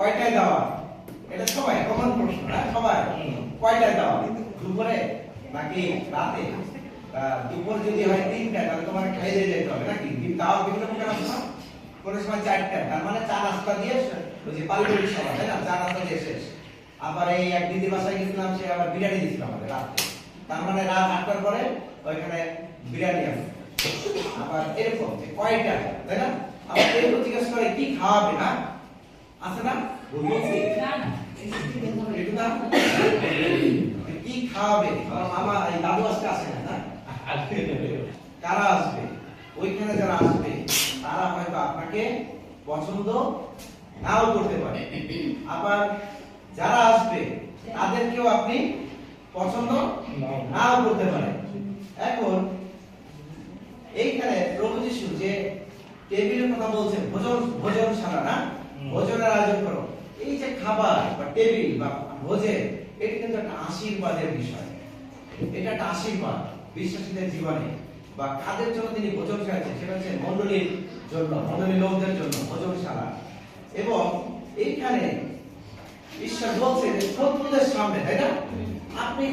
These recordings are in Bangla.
কয়টায় দেওয়া এটা সবাই কমন প্রশ্ন হ্যাঁ সবাই? কয়টায় দেওয়া দুপুরে নাকি রাতে? দুপুর যদি হয় তিনটা তাহলে তোমার খাই দিয়ে যেতে হবে, নাকি? তাও বিভিন্ন প্রকার না? কোনো সময় চারটা, তার মানে চা নাস্তা দিয়ে ওই যে পারিবারিক সভা তাই না? চা নাস্তা দিয়ে শেষ। আবার এই এক দিদি বাসায় গেছিলাম, সে আবার বিরিয়ানি দিয়েছিল আমাদের রাতে। তার মানে রাত আটটার পরে ওইখানে বিরিয়ানি আছে। আবার এরকম কয়টা তাই না? আবার এরকম জিজ্ঞেস করে কি খাওয়াবে, না? আছে না বলছি। একটু না? কি খাওয়াবে? মামা এই দাদু আজকে আসে না না কারা আসবে? ওইখানে যারা আসবে, তারা হয়তো আপনাকে পছন্দ নাও করতে পারে। আবার যারা আসবে, তাদেরকেও আপনি পছন্দ নাও করতে পারে এখন, এইখানে প্রভু যিশু যে টেবিলের কথা বলছেন, ভোজন ভোজনশালা, না? হুম। ভোজনের আয়োজন করো। এই যে খাবার বা টেবিল বা ভোজে এটা কিন্তু একটা আশীর্বাদের বিষয়। এটা একটা আশীর্বাদ বিশ্বাসীদের জীবনে বা কাদের জন্য তিনি ভোজন সাজাচ্ছেন সেটা হচ্ছে মন্ডলীর জন্য মন্ডলীর লোকদের জন্য ভোজনশালা। এবং এইখানে ঈশ্বর বলছে যে শত্রুদের সামনে তাই না? আপনি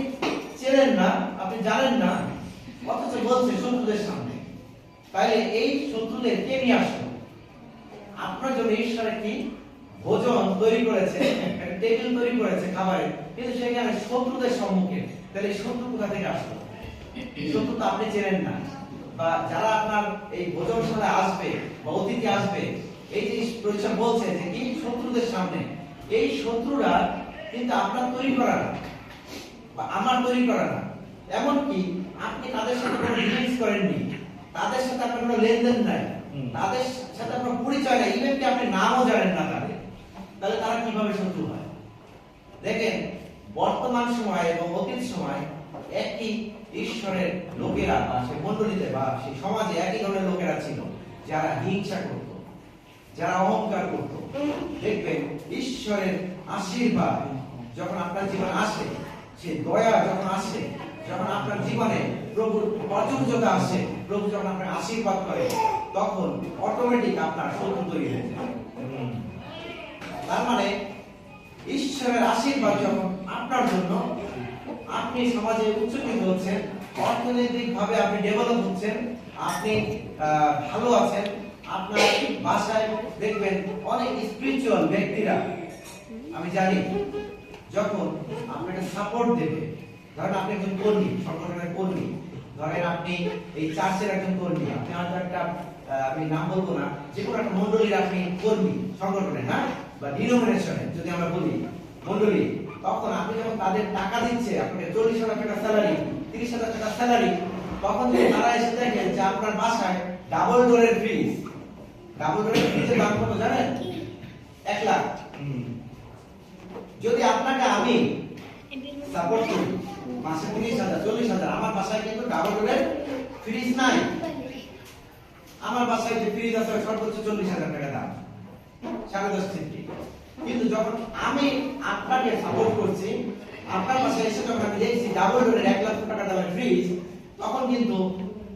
চেনেন না আপনি জানেন না অথচ বলছে শত্রুদের সামনে। তাইলে এই শত্রুদের কে নিয়ে আসলো আপনার জন্য ঈশ্বর একটি ভোজন তৈরি করেছে, একটা টেবিল তৈরি করেছে খাবারের কিন্তু সেখানে শত্রুদের সম্মুখে। তাহলে শত্রু কোথা থেকে আসলো? শত্রু তো আপনি চেনেন না। বা যারা আপনার এই ভোজনশালায় আসবে বা অতিথি আসবে, এই যে পরিচয় বলছে যে কি? শত্রুদের সামনে। এই শত্রুরা কিন্তু আপনার তৈরি করা না, বা আমার তৈরি করা না। এমনকি আপনি তাদের সাথে কোনো ডিলিংস করেননি, তাদের সাথে আপনার কোনো লেনদেন নাই। তাদের সাথে আপনার পরিচয় নাই ইভেন কি আপনি নামও জানেন না তাদের, তাহলে তারা কীভাবে শত্রু হয়? দেখেন, বর্তমান সময় এবং অতীত সময় একই ঈশ্বরের লোকেরা বা সে মন্ডলীতে বা সেই সমাজে একই ধরনের লোকেরা ছিল, যারা হিংসা করত, যারা অহংকার করত। দেখবেন, ঈশ্বরের আশীর্বাদ যখন আপনার জীবনে আসে, সে দয়া যখন আসে, যখন আপনার জীবনে প্রভুর অযোগ্যতা আসে, প্রভু যখন আপনার আশীর্বাদ করে তখন অটোমেটিক আপনার শত্রু তৈরি হয়ে যায়। তার মানে ঈশ্বরের আশীর্বাদ যখন আপনার জন্য আপনি সমাজে উচ্চকিত হচ্ছেন অর্থনৈতিক ভাবে আপনি ডেভেলপ হচ্ছেন আপনি ভালো আছেন আপনার বাসায় দেখবেন অনেক স্পিরিচুয়াল ব্যক্তিরা আমি জানি যখন আপনাকে সাপোর্ট দেবে ধরেন আপনি একজন কর্মী সংগঠনের কর্মী ধরেন আপনি এই চার্চের একজন কর্মী আপনি হয়তো একটা আমি নাম বলব না, যে কোনো একটা মন্ডলীর আপনি কর্মী, সংগঠনের হ্যাঁ বা ডিনোমিনেশনে যদি আমরা বলি মন্ডলী তখন আপনি যখন তাদের টাকা দিচ্ছে, আপনাকে চল্লিশ হাজার টাকা স্যালারি তিরিশ হাজার টাকা স্যালারি তখন যদি তারা এসে দেখেন যে আপনার বাসায় ডাবল ডোরের ফ্রিজ ডাবল ডোরের ফ্রিজের দাম কত জানেন? এক লাখ। যদি আপনাকে আমি সাপোর্ট করি, মাসে তিরিশ হাজার, চল্লিশ হাজার, আমার বাসায় কিন্তু ডাবল ডোরের ফ্রিজ নাই। আমার বাসায় যে ফ্রিজ আছে সর্বোচ্চ চল্লিশ হাজার টাকা দাম। সাড়ে দশ থেকে কিন্তু যখন আমি আপনাকে সাপোর্ট করছি, আপনার বাসায় এসে যখন আমি দেখছি ডাবল ডোরের এক লাখ টাকা দামের ফ্রিজ তখন কিন্তু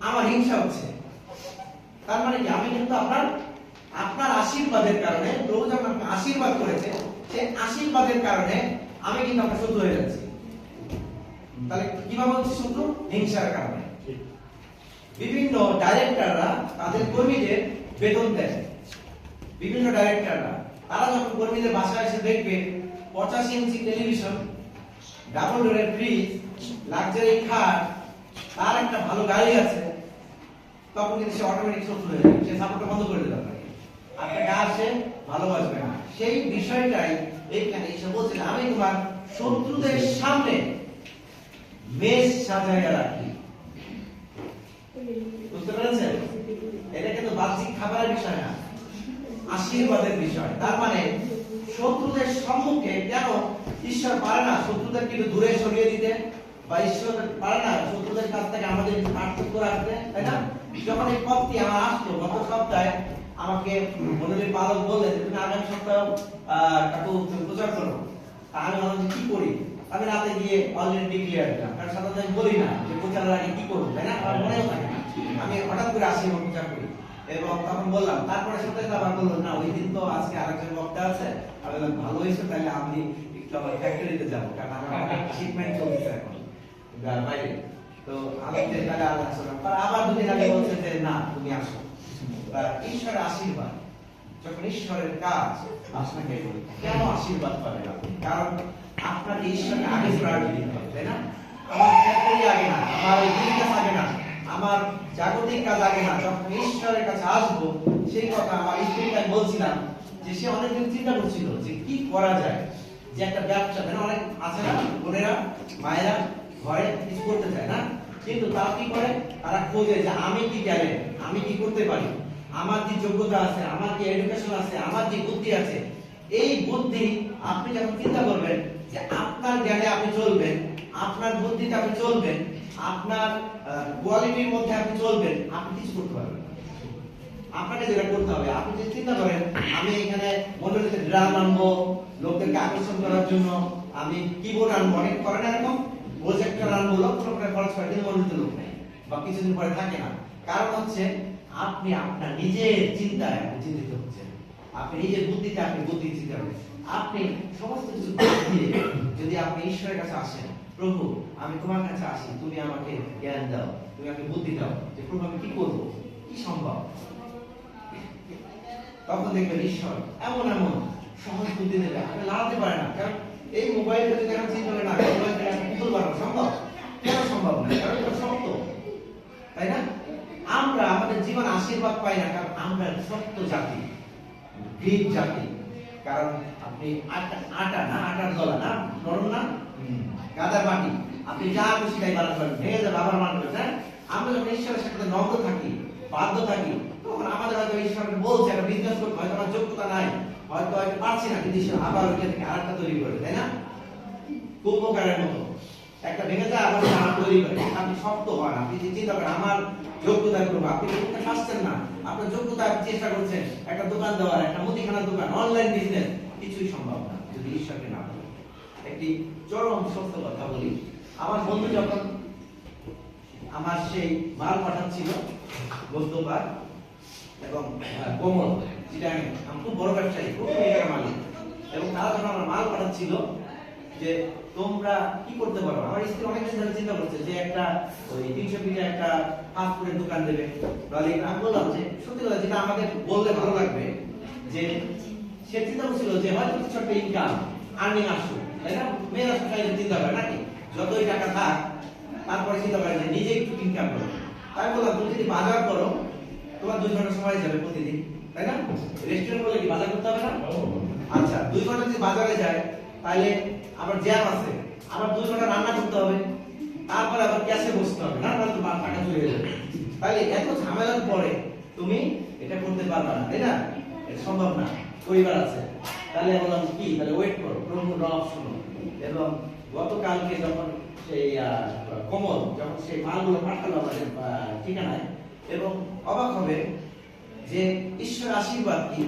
আমার হিংসা হচ্ছে। তার মানে কি? আমি কিন্তু আপনার আপনার আশীর্বাদের কারণে, প্রভু যখন আশীর্বাদ করেছে সেই আশীর্বাদের কারণে আমি কিন্তু আপনার শত্রু হয়ে যাচ্ছি। তাহলে কীভাবে হচ্ছে শত্রু? হিংসার কারণে। বিভিন্ন ডাইরেক্টররা তাদের কর্মীদের বেতন দেয়। বিভিন্ন ডাইরেক্টররা তারা যখন কর্মীদের বাসায় এসে দেখবে, পঁচাশি ইঞ্চি টেলিভিশন ডাবল ডোরের ফ্রিজ লাক্সারি খাট তার একটা ভালো গাড়ি আছে, তখন কিন্তু সে অটোমেটিক শত্রু হয়ে যাবে। সে সাপোর্টটা বন্ধ করে দেবে আপনাকে। আপনাকে আর সে ভালোবাসবে না। সেই বিষয়টাই এইখানে এসে বলছেন আমি তোমার শত্রুদের সামনে মেষ সাজাইয়া রাখি। বুঝতে এটা কিন্তু বাহ্যিক খাবারের বিষয় না, আশীর্বাদের বিষয়। তার মানে শত্রুদের সম্মুখে কেন ঈশ্বর পারে না শত্রুদের কিন্তু দূরে সরিয়ে দিতে? বা ঈশ্বর পারে না শত্রুদের কাছ থেকে আমাদের পার্থক্য রাখতে তাই না? যখন এই পথটি আমার গত সপ্তাহে আমাকে পালক তুমি আগামী সপ্তাহ কাকু প্রচার করো। আমি ভাবলাম কি করি? আমি রাতে গিয়ে অলরেডি ডিক্লেয়ার দিলাম। কারণ বলি না যে প্রচারের আগে কি করব, তাই না? আমার মনেও থাকে না। আমি হঠাৎ করে আসি এবং প্রচার করি। এবং তখন বললাম, তারপরে সাথে আবার বলল, না ওই দিন তো আজকে আরেকজন বক্তা আছে। আমি বললাম, ভালো হয়েছে, তাহলে আমি একটু আমার ফ্যাক্টরিতে যাব কারণ আমার শিপমেন্ট চলছে এখন। বাইরে। তো আমি তাহলে আর আসলাম তার আবার দুদিন আগে বলছে যে, না, তুমি আসো। বা ঈশ্বরের আশীর্বাদ, যখন ঈশ্বরের কাজ আপনাকে কেন আশীর্বাদ পাবেন আপনি? কারণ আপনাকে ঈশ্বরকে আগে প্রায়োরিটি দিতে হবে, তাই না? আমার ফ্যাক্টরি আগে না, আমার ওই বিজনেস আগে না। আমার জাগতিক কাজ আগে না, যখন ঈশ্বরের কাছে আসব, সেই কথা আমার স্ত্রীকে আমি বলছিলাম যে সে অনেকদিন চিন্তা করছিল যে কি করা যায়, যে একটা ব্যবসা তাই না অনেক আছে না, বোনেরা, মায়েরা ঘরে কিছু করতে চায় না, কিন্তু তারা কি করে? তারা খোঁজে যে আমি কি ট্যালেন্ট আমি কি করতে পারি, আমার কি যোগ্যতা আছে, আমার কি এডুকেশন আছে, আমার কি বুদ্ধি আছে। এই বুদ্ধি আপনি যখন চিন্তা করবেন যে আপনার জ্ঞানে আপনি চলবেন, আপনার বুদ্ধিতে আপনি চলবেন, আপনার কোয়ালিটির মধ্যে আপনি চলবেন, আপনি কিছু করতে পারবেন আপনাকে যেটা করতে হবে, আপনি যদি চিন্তা করেন, আমি এখানে মন্ডলীতে ড্রাম আনব, লোকদেরকে আকর্ষণ করার জন্য আমি কিবোর্ড আনব, অনেক করে না এরকম প্রজেক্টর আনব, লক্ষ লক্ষ টাকা খরচ করে, কিন্তু মন্ডলীতে লোক নেই বা কিছুদিন পরে থাকে না। কারণ হচ্ছে, আপনি আপনার নিজের চিন্তায় আপনি চিন্তিত হচ্ছেন। আপনি নিজের বুদ্ধিতে আপনি বুদ্ধি চিন্তা করেন আপনি সমস্ত কিছু দিয়ে আপনি ঈশ্বরের কাছে আসেন। প্রভু, আমি তোমার কাছে আসি, তুমি আমাকে জ্ঞান দাও, তুমি আমাকে বুদ্ধি দাও যে প্রভু, আমি কি করব? কি সম্ভব? তখন দেখবেন ঈশ্বর এমন এমন সহজ বুদ্ধি দেবে, আপনি লাগাতে পারে না। কারণ এই মোবাইলটা যদি এখন চিন্তা না মোবাইল থেকে পুতুল বানানো সম্ভব? কেন সম্ভব না? কারণ এটা সত্য তাই না? আমরা আমাদের জীবন আশীর্বাদ পাই না, কারণ আমরা সত্য জাতি, গ্রিক জাতি। কারণ আপনি আটা আটা না আটার দলা না নরম না? গাদার মাটি আপনি যা খুশি তাই বানাতে পারেন। ভেঙে যাবে আবার মানবে হ্যাঁ? আমরা যখন ঈশ্বরের সাথে নম্র থাকি বাধ্য থাকি তখন আমাদের হয়তো ঈশ্বরকে বলছে একটা বিজনেস করতে হয়তো আমার যোগ্যতা নাই হয়তো হয়তো পারছি না কিন্তু ঈশ্বর আবার ওইটা থেকে আরেকটা তৈরি করবে তাই না? কুম্ভকারের মতো। একটা ভেঙে যায় আবার তৈরি করে আপনি শক্ত হন আপনি চিন্তা করেন আমার যোগ্যতা করব আপনি যোগ্যতা পাচ্ছেন না। আপনার যোগ্যতা চেষ্টা করছেন। একটা দোকান দেওয়ার, একটা মুদিখানার দোকান অনলাইন বিজনেস কিছুই সম্ভব না, যদি ঈশ্বরকে না বলে একটি চরম সত্য কথা বলি। আমার বন্ধু যখন আমার সেই মাল পাঠাচ্ছিল গন্তবার এবং কোমল যেটা আমি খুব বড় ব্যবসায়ী, খুব মালিক। এবং তারা যখন আমার মাল পাঠাচ্ছিল যে তোমরা কি করতে পারো আমার স্ত্রী অনেক দিন ধরে চিন্তা করছে যে একটা ওই তিনশো ফিটে একটা ফাস্ট ফুডের দোকান দেবে। তাহলে আমি বললাম যে সত্যি কথা যেটা আমাদের বললে ভালো লাগবে যে সে চিন্তা করছিল যে হয়তো কিছু একটা ইনকাম আর্নিং আসুক তাই না? মেয়েরা সবসময় চিন্তা করে নাকি? যতই টাকা থাক তারপরে চিন্তা করে যে নিজে একটু ইনকাম করো। তাই বললাম তুমি যদি বাজার করো তোমার দুই ঘণ্টা সময় যাবে প্রতিদিন তাই না? রেস্টুরেন্ট বলে কি বাজার করতে হবে না? আচ্ছা দুই ঘণ্টা যদি বাজারে যায় তাহলে আবার জ্যাম আছে, আবার দুই ঘণ্টা রান্না করতে হবে, তারপরে আবার ক্যাশে বসতে হবে, না তাহলে তোমার টাকা চলে যাবে। তাহলে এত ঝামেলার পরে তুমি এটা করতে পারবে না, তাই না? এটা সম্ভব না, পরিবার আছে। তাহলে বললাম কি, তাহলে ওয়েট করো প্রভু রব শুনো এবং গতকালকে যখন সেই কমল, যখন সেই মালগুলো পাঠালো আমাদের ঠিকানায়, এবং অবাক হবে যে ঈশ্বর আশীর্বাদ কি?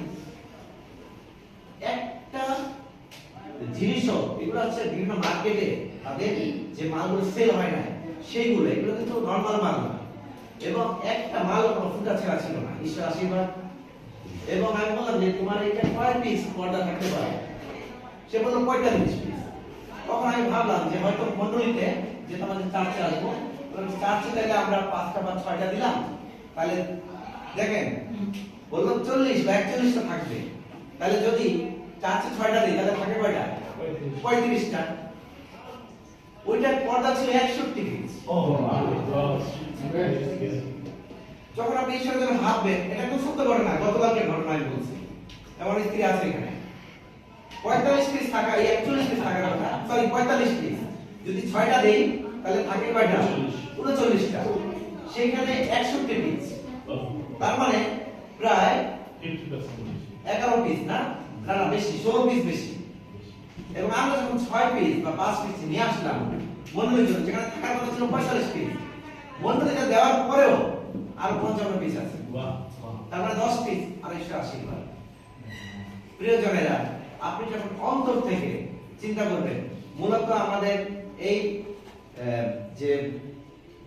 একটা জিনিসও, এগুলো হচ্ছে বিভিন্ন মার্কেটে তাদের যে মালগুলো সেল হয় না, সেইগুলো, এগুলো কিন্তু নর্মাল মাল না এবং একটা মাল কোনো ফুটা ছেঁড়া ছিল না ঈশ্বর আশীর্বাদ এবং আমি বললাম যে, তোমার এটা কয় পিস পর্দা থাকতে পারে? সে বলল, পঁয়তাল্লিশ পিস তখন আমি ভাবলাম যে, হয়তো মন্ডলীতে যে তোমাদের চার্চে আসব চার্চে তাহলে আমরা পাঁচটা বা ছয়টা দিলাম। তাহলে দেখেন, বলল চল্লিশ বা একচল্লিশটা থাকবে। তাহলে যদি চার্চে ছয়টা দিই তাহলে থাকে কয়টা? পঁয়ত্রিশটা। ওইটার পর্দা ছিল একষট্টি যখন আপনি ঈশ্বরের জন্য ভাববেন এটা খুব সত্য ঘটনা গতকালকের ঘটনা আমি বলছি। আমার স্ত্রী আছে এখানে। পঁয়তাল্লিশ পিস থাকা এই একচল্লিশ পিস থাকার কথা সরি পঁয়তাল্লিশ পিস যদি ছয়টা দেই তাহলে থাকে কয়টা? উনচল্লিশটা। সেখানে একষট্টি পিস তার মানে প্রায় এগারো পিস না? না না বেশি ষোলো পিস বেশি। এবং আমরা যখন ছয় পিস বা পাঁচ পিস নিয়ে আসলাম মন্ডলীর জন্য যেখানে থাকার কথা ছিল পঁয়তাল্লিশ পিস মন্ডলীতে দেওয়ার পরেও আরও পঞ্চান্ন পিস আছে। তার মানে দশ পিস ঈশ্বর আশীর্বাদ প্রিয়জনেরা আপনি যখন অন্তর থেকে চিন্তা করবেন মূলত আমাদের এই যে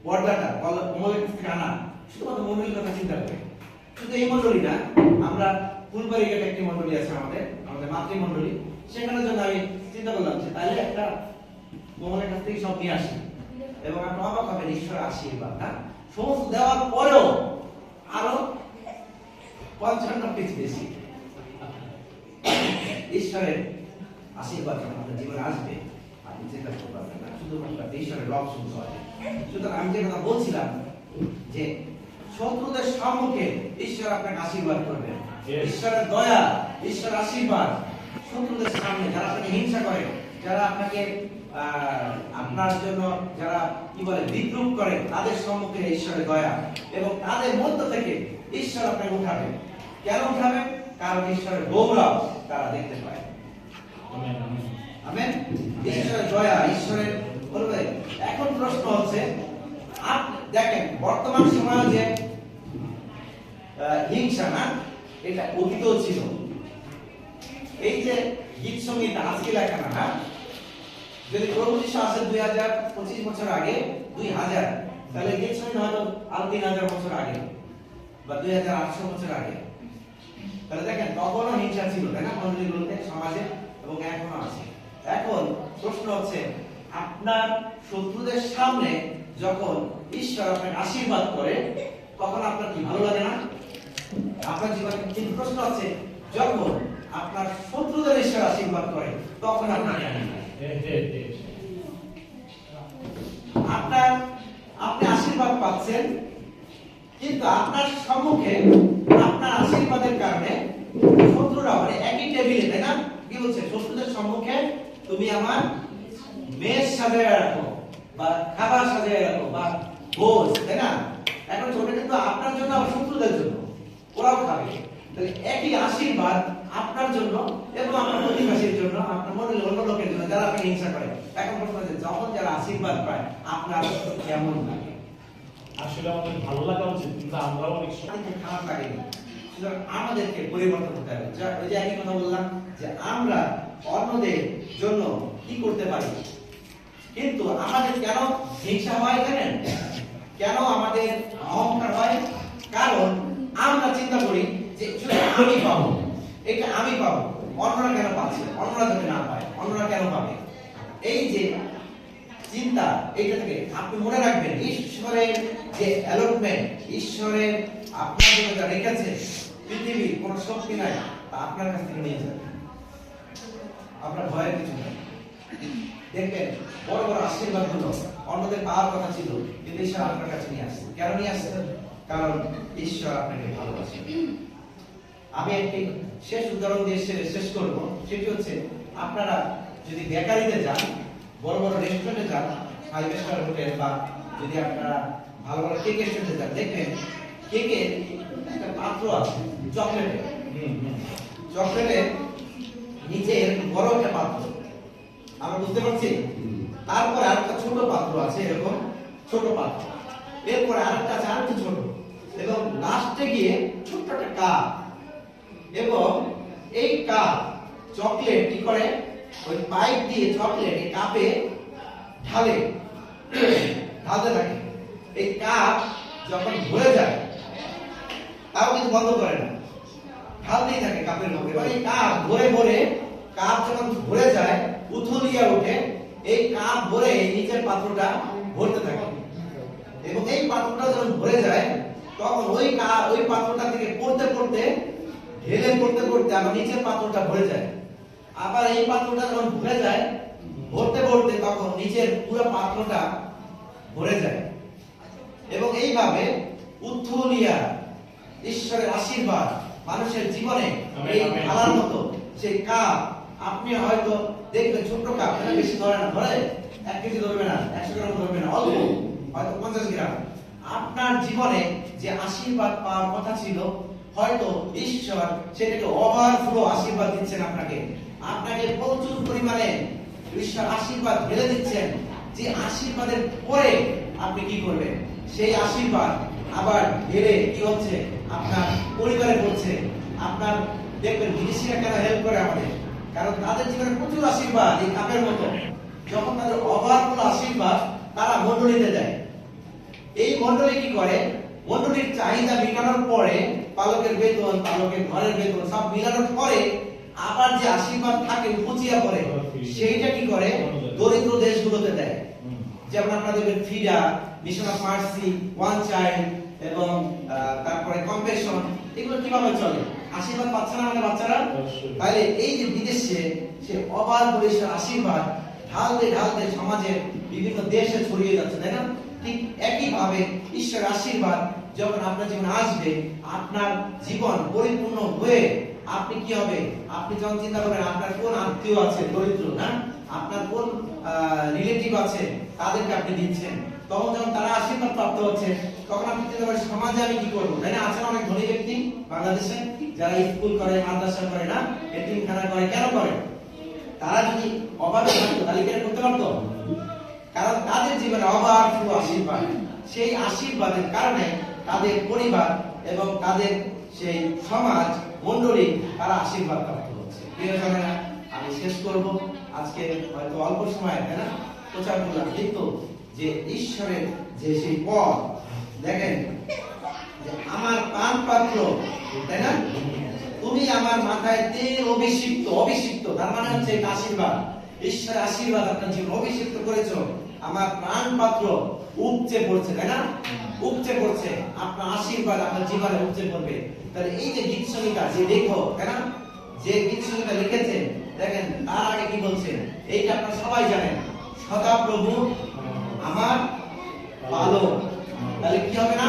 পর্দাটা কমলের কাছ আনা শুধুমাত্র মন্ডলীর কথা চিন্তা করে। শুধু এই মন্ডলী না আমরা ফুলবাড়িঘাট একটি মন্ডলী আছে আমাদের আমাদের মাতৃমন্ডলী। সেখানের জন্য আমি চিন্তা করলাম যে তাহলে একটা মোহনের কাছ থেকে সব নিয়ে আসি এবং আপনি অবাক হবেন ঈশ্বরের আশীর্বাদ না সমস্ত দেওয়ার পরেও আরও পঞ্চান্ন পিস বেশি ঈশ্বরের আশীর্বাদ আপনার জীবনে আসবে। আপনি চিন্তা করতে পারবেন না, শুধুমাত্র ঈশ্বরের রব শুনতে হবে। সুতরাং আমি যে কথা বলছিলাম যে শত্রুদের সম্মুখে ঈশ্বর আপনাকে আশীর্বাদ করবেন. ঈশ্বরের দয়া ঈশ্বর আশীর্বাদ। শত্রুদের সামনে যারা আপনাকে হিংসা করে যারা আপনাকে আপনার জন্য যারা কি বলে বিদ্রুপ করে তাদের সম্মুখে ঈশ্বরের দয়া এবং তাদের মধ্য থেকে ঈশ্বর আপনাকে উঠাবে। কেন উঠাবে? কারণ ঈশ্বরের গৌরব তারা দেখতে পায়। আমেন, ঈশ্বরের দয়া ঈশ্বরের বলবে এখন প্রশ্ন হচ্ছে আপনি দেখেন বর্তমান সময়ে যে আহ, হিংসা না এটা অতীতও ছিল। এই যে গীত সংগীত আজকে লেখা না হ্যাঁ? যদি প্রভু যিশু আসেন দুই হাজার পঁচিশ বছর আগে, দুই হাজার, তাহলে গীত সংগীত হয়তো আরও তিন হাজার বছর আগে বা দুই হাজার আটশো বছর আগে। তাহলে দেখেন, তখনও হিংসা ছিল, তাই না? মন্দিরগুলোতে সমাজে, এবং এখনও আছে। এখন প্রশ্ন হচ্ছে, আপনার শত্রুদের সামনে যখন ঈশ্বর আপনাকে আশীর্বাদ করে, তখন আপনার কি, ভালো লাগে না? আপনার জীবনে কিন্তু প্রশ্ন আছে, যখন আপনার শত্রুদের ঈশ্বর আশীর্বাদ করে, তখন আপনার। আপনার, আপনি আশীর্বাদ পাচ্ছেন, কিন্তু আপনার সম্মুখে আপনার আশীর্বাদের কারণে শত্রুরা মানে একই টেবিলে তাই না? কি বলছে? শত্রুদের সম্মুখে তুমি আমার মেষ সাজায় রাখো, বা খাবার সাজায় রাখো, বা ভোজ তাই না? এখন ওটা কিন্তু আপনার জন্য, আবার শত্রুদের জন্য। ওরাও খাবে। তাহলে একই আশীর্বাদ আপনার জন্য এবং আপনার প্রতিবেশীর জন্য আপনার মনে অন্য লোকের জন্য যারা আপনি হিংসা করে এখন প্রশ্ন হচ্ছে যখন যারা আশীর্বাদ পায় আপনার কেমন লাগে? আসলে আমাদের ভালো লাগা উচিত কিন্তু আমরাও অনেক সময় খারাপ সুতরাং আমাদেরকে পরিবর্তন করতে হবে। ওই যে একই কথা বললাম যে আমরা অন্যদের জন্য কি করতে পারি? কিন্তু আমাদের কেন হিংসা হয় জানেন কেন আমাদের অহংকার হয়? কারণ আমরা চিন্তা করি যে আমি পাবো। এটা আমি পাবো। অন্যরা কেন পাচ্ছে? অন্যরা যদি না পায়। অন্যরা কেন পাবে? এই যে চিন্তা, এইটা থেকে আপনি মনে রাখবেন ঈশ্বরের যে অ্যালটমেন্ট ঈশ্বরের আপনার জন্য যা রেখেছে পৃথিবীর কোন শক্তি নাই, তা আপনার কাছ থেকে নিয়ে যাবে। আপনার ভয়ের কিছু নেই। দেখবেন, বড় বড় আশীর্বাদগুলো অন্যদের পাওয়ার কথা ছিল, কিন্তু ঈশ্বর আপনার কাছে নিয়ে আসছে। কেন নিয়ে আসছে? কারণ ঈশ্বর আপনাকে ভালোবাসে। আমি একটি শেষ উদাহরণ দিয়ে শেষ করব। সেটি হচ্ছে আপনারা যদি বেকারিতে যান বড় বড় রেস্টুরেন্টে যান ফাইভ স্টার হোটেল বা যদি আপনারা ভালো ভালো কেক রেস্টুরেন্টে যান দেখবেন কেকে একটা পাত্র আছে চকলেটে। চকলেটে নিচে এরকম বড় একটা পাত্র। আমরা বুঝতে পারছি? তারপরে আরেকটা ছোট পাত্র আছে এরকম ছোট পাত্র। এরপরে আরেকটা আছে আরেকটু ছোট। এবং লাস্টে গিয়ে ছোট্ট একটা কাপ এবং এই কাপ চকলেট কি করে? ওই পাইপ দিয়ে চকলেট এই কাপে ঢালে। ঢালতে থাকে। এই কাপ যখন ভরে যায়, তাও কিন্তু বন্ধ করে না। ঢালতেই থাকে কাপের মধ্যে। এবার এই কাপ ভরে ভরে কাপ যখন ভরে যায় উথলিয়া ওঠে এই কাপ ভরে এই নিচের পাত্রটা ভরতে থাকে। এবং এই পাত্রটা যখন ভরে যায় তখন ওই ওই পাত্রটা থেকে পড়তে পড়তে ঢেলে পড়তে পড়তে আবার নিচের পাত্রটা ভরে যায়। আবার এই পাত্রটা যখন ভরে যায় ভরতে ভরতে তখন নিচের পুরো পাত্রটা ভরে যায়। এবং এইভাবে উত্থলিয়া ঈশ্বরের আশীর্বাদ মানুষের জীবনে এই। ঢালার মতো। সেই কাপ আপনি হয়তো দেখবেন ছোট্ট কাপ বেশি ধরে না ধরে এক কেজি ধরবে না একশো গ্রাম ধরবে না অল্প। হয়তো পঞ্চাশ গ্রাম। আপনার জীবনে যে আশীর্বাদ পাওয়ার কথা ছিল, হয়তো ঈশ্বর সেটাকে ওভারফ্লো আশীর্বাদ দিচ্ছেন আপনাকে। আপনাকে প্রচুর পরিমাণে ঈশ্বর আশীর্বাদ ঢেলে দিচ্ছেন। যে আশীর্বাদের পরে আপনি কি করবেন? সেই আশীর্বাদ আবার ঢেলে কি হচ্ছে? আপনার পরিবারে পড়ছে। আপনার দেখবেন বিদেশিরা কেন হেল্প করে আমাদের? কারণ তাদের জীবনে প্রচুর আশীর্বাদ এই কাপের মতো। যখন তাদের অভাবগুলো আশীর্বাদ, তারা মন্ডলীতে দেয়। এই মন্ডলী কি করে? মন্ডলীর চাহিদা মেটানোর পরে পালকের বেতন পালকের ঘরের বেতন সব মিলানোর পরে আবার যে আশীর্বাদ থাকে উপচিয়া পড়ে সেইটা কি করে? দরিদ্র দেশগুলোতে দেয়। যেমন আপনাদের ফিডা mission of mercy one child এবং তারপরে কম্পেশন এগুলো কীভাবে চলে? আশীর্বাদ পাচ্ছে না আমাদের বাচ্চারা। তাহলে এই যে বিদেশে সে অবাধ পরিষ্কার আশীর্বাদ ঢালতে ঢালতে সমাজের বিভিন্ন দেশে ছড়িয়ে যাচ্ছে তাই না? ঠিক একই ভাবে ঈশ্বরের আশীর্বাদ যখন আপনার জীবনে আসবে, আপনার জীবন পরিপূর্ণ হয়ে আপনি কি হবে? আপনি যখন চিন্তা করেন আপনার কোন আত্মীয় আছে দরিদ্র, না? আপনার কোন রিলেটিভ আছে তাদেরকে আপনি দিচ্ছেন। তখন যখন তারা আশীর্বাদ প্রাপ্ত হচ্ছে, তখন আপনি চিন্তা করেন, সমাজে আমি কি করব? তাই না? আছেন অনেক ধনী ব্যক্তি বাংলাদেশে, যারা স্কুল করে, মাদ্রাসা করে, না? এতিমখানা করে, কেন করে? তারা যদি অভাবে থাকতো, তাহলে কি এটা করতে পারতো? কারণ তাদের জীবনে অভাব শুধু আশীর্বাদ। সেই আশীর্বাদের কারণে তাদের পরিবার এবং তাদের সেই সমাজ মণ্ডলী তারা আশীর্বাদ প্রাপ্ত হচ্ছে। আমি শেষ করব। আজকে হয়তো অল্প সময় তাই না? প্রচার করলাম কিন্তু যে ঈশ্বরের যে সেই পথ দেখেন যে আমার পান পাত্র তাই না? তুমি আমার মাথায় তেল অভিষিক্ত অভিষিক্ত তার মানে হচ্ছে আশীর্বাদ। ঈশ্বরের আশীর্বাদ আপনার জীবন অভিষিক্ত করেছ। আমার প্রাণ পাত্র উপচে পড়ছে, তাই না? উপচে পড়ছে। আপনার আশীর্বাদ আপনার জীবনে উপচে পড়বে। তাহলে এই যে গীত সঙ্গীতা, যে লেখক, তাই না? যে গীত সঙ্গীতা লিখেছেন, দেখেন, তার আগে কি বলছে এইটা আপনারা সবাই জানেন। সদা প্রভু আমার পালক। তাহলে কি হবে না?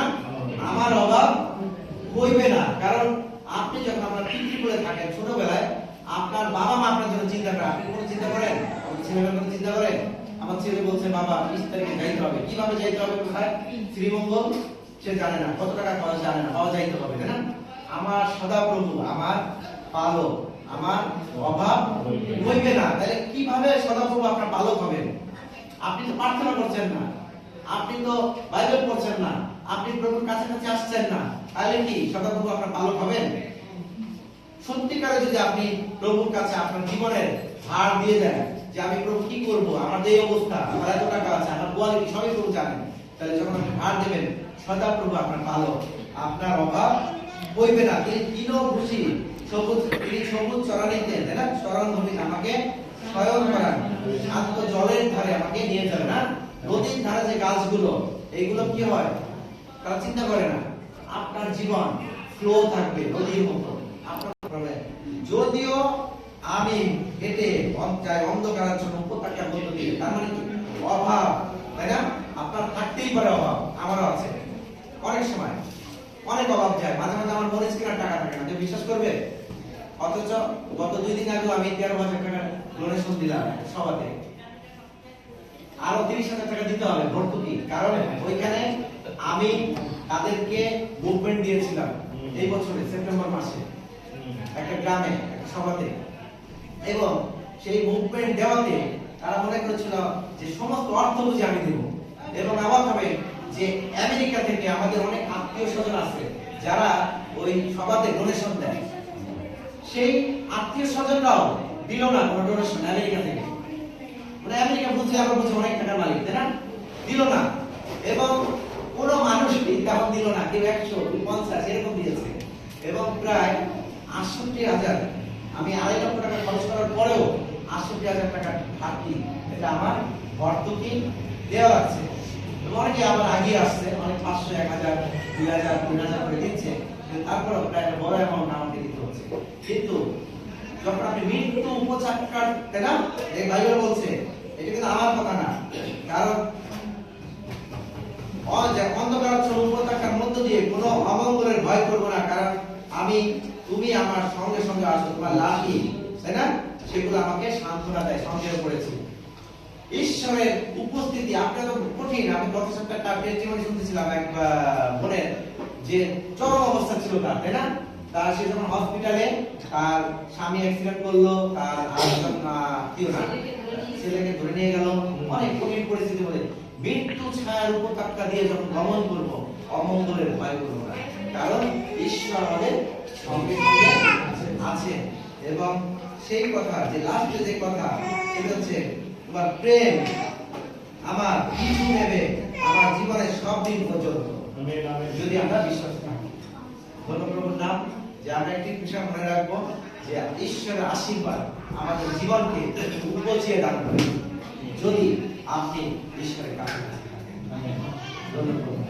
আমার অভাব হইবে না। কারণ আপনি যখন আপনার পিতৃকুলে থাকেন ছোটবেলায়, আপনার বাবা মা আপনার জন্য চিন্তা করে আপনি কোনো চিন্তা করেন? ছেলেমেয়ের কথা চিন্তা করেন? আমার ছেলে বলছে বাবা বিশ তারিখে যাইতে হবে। কীভাবে যাইতে হবে কোথায়? শ্রীমঙ্গল। সে জানে না, কত টাকা পাওয়া জানে না, পাওয়া যাইতে হবে না? আমার সদা প্রভু আমার পালক, আমার অভাব হইবে না। তাহলে কীভাবে সদাপ্রভু আপনার পালক হবেন? আপনি তো প্রার্থনা করছেন না। আপনি তো বাইবেল পড়ছেন না। আপনি প্রভুর কাছে কাছাকাছি আসছেন না। তাহলে কি সদাপ্রভু আপনার পালক হবেন? সত্যিকারে যদি আপনি প্রভুর কাছে আপনার জীবনের ভার দিয়ে দেন যে আমি প্রভু কি করব? আমার যে অবস্থা, আমার এত টাকা আছে, আমার কোয়ালিটি সবই প্রভু জানেন। তাহলে যখন আপনি ভার দেবেন, সদা প্রভু আপনার পালক। আপনার অভাব হইবে না। তিনি কিনো খুশি। সবুজ, তিনি সবুজ চরানিতে তাই না? চরণ ভূমি আমাকে স্বয়ং করান। শান্ত জলের ধারে আমাকে নিয়ে যাবে, না? নদীর ধারে যে গাছগুলো, এইগুলো কি হয়? তারা চিন্তা করে না। আপনার জীবন ফ্লো থাকবে নদীর মতো। আপনার যদিও আমি হেঁটে চাই অন্ধকারের জন্য উপত্যকার মধ্য দিয়ে তার মানে কি? অভাব তাই না? আপনার থাকতেই পারে অভাব আমারও আছে। অনেক সময় অনেক অভাব যায়। মাঝে মাঝে আমার মরিচ কেনার টাকা থাকে না। কেউ বিশ্বাস করবে? অথচ গত দুই দিন আগে আমি তেরো হাজার টাকা ডোনেশন দিলাম সবাতে আরও তিরিশ হাজার টাকা দিতে হবে ভর্তুকি কারণ ওইখানে আমি তাদেরকে মুভমেন্ট দিয়েছিলাম। এই বছরে সেপ্টেম্বর মাসে একটা গ্রামে একটা সভাতে। এবং সেই মুভমেন্ট দেওয়াতে তারা মনে করেছিল যে সমস্ত অর্থ বুঝে আমি দেব। এবং অবাক হবে যে আমেরিকা থেকে আমাদের অনেক আত্মীয় স্বজন আছে, যারা ওই সভাতে ডোনেশন দেয়। সেই আত্মীয় স্বজনরাও দিল না কোনো ডোনেশন আমেরিকা থেকে। মানে আমেরিকা বুঝে আমরা বুঝে অনেক টাকার মালিক, তাই না? দিল না। এবং কোনো মানুষই তেমন দিল না। কেউ একশো পঞ্চাশ, এরকম দিয়েছে। এবং প্রায় আটষট্টি হাজার আমি আড়াই লক্ষ টাকা খরচ করার পরেও আটষট্টি হাজার টাকা ঘাটতি এটা আমার ভর্তুকি দেওয়া আছে অনেকে আবার আগিয়ে আসছে, অনেক পাঁচশো, এক হাজার, দুই হাজার, তিন হাজার করে দিচ্ছে একটা বড় অ্যামাউন্ট আমাকে দিতে হচ্ছে। কিন্তু যখন আপনি মৃত্যু না এই বলছে, এটা কিন্তু আমার কথা না। কারণ অ- যে অন্ধকারাচ্ছন্ন উপত্যকার মধ্য দিয়ে কোনো অমঙ্গলের ভয় করব না, কারণ আমি তুমি আমার সঙ্গে সঙ্গে আসো, তোমার লাঠি তাই না? সেগুলো আমাকে সান্ত্বনা দেয়, সন্দেহ করেছি। ঈশ্বরের উপস্থিতি আপনার কঠিন। আমি গত সপ্তাহে একটা টেস্টিমনি শুনতেছিলাম এক বোনের যে চরম অবস্থা ছিল তার, তাই না? তার সে যখন হসপিটালে তার স্বামী অ্যাক্সিডেন্ট করল, তার ছেলেকে ধরে নিয়ে গেল। অনেক কঠিন পরিস্থিতি বলে মৃত্যু ছায়ার উপত্যকা দিয়ে যখন গমন করব, অমঙ্গলের ভয় করব না। কারণ ঈশ্বর আমাদের সঙ্গে আছে। এবং সেই কথা, যে লাস্টে যে কথা, সেটা হচ্ছে তোমার প্রেম। আমার কিছু নেবে আমার জীবনের সব দিন পর্যন্ত। যদি আমরা বিশ্বাস থাকি। ধন্যপ্রভুর নাম, যে আমরা একটি বিষয় মনে রাখব, যে ঈশ্বরের আশীর্বাদ আমাদের জীবনকে উপচিয়ে করে যদি আপনি ঈশ্বরের কাছে ধন্যপ্রভু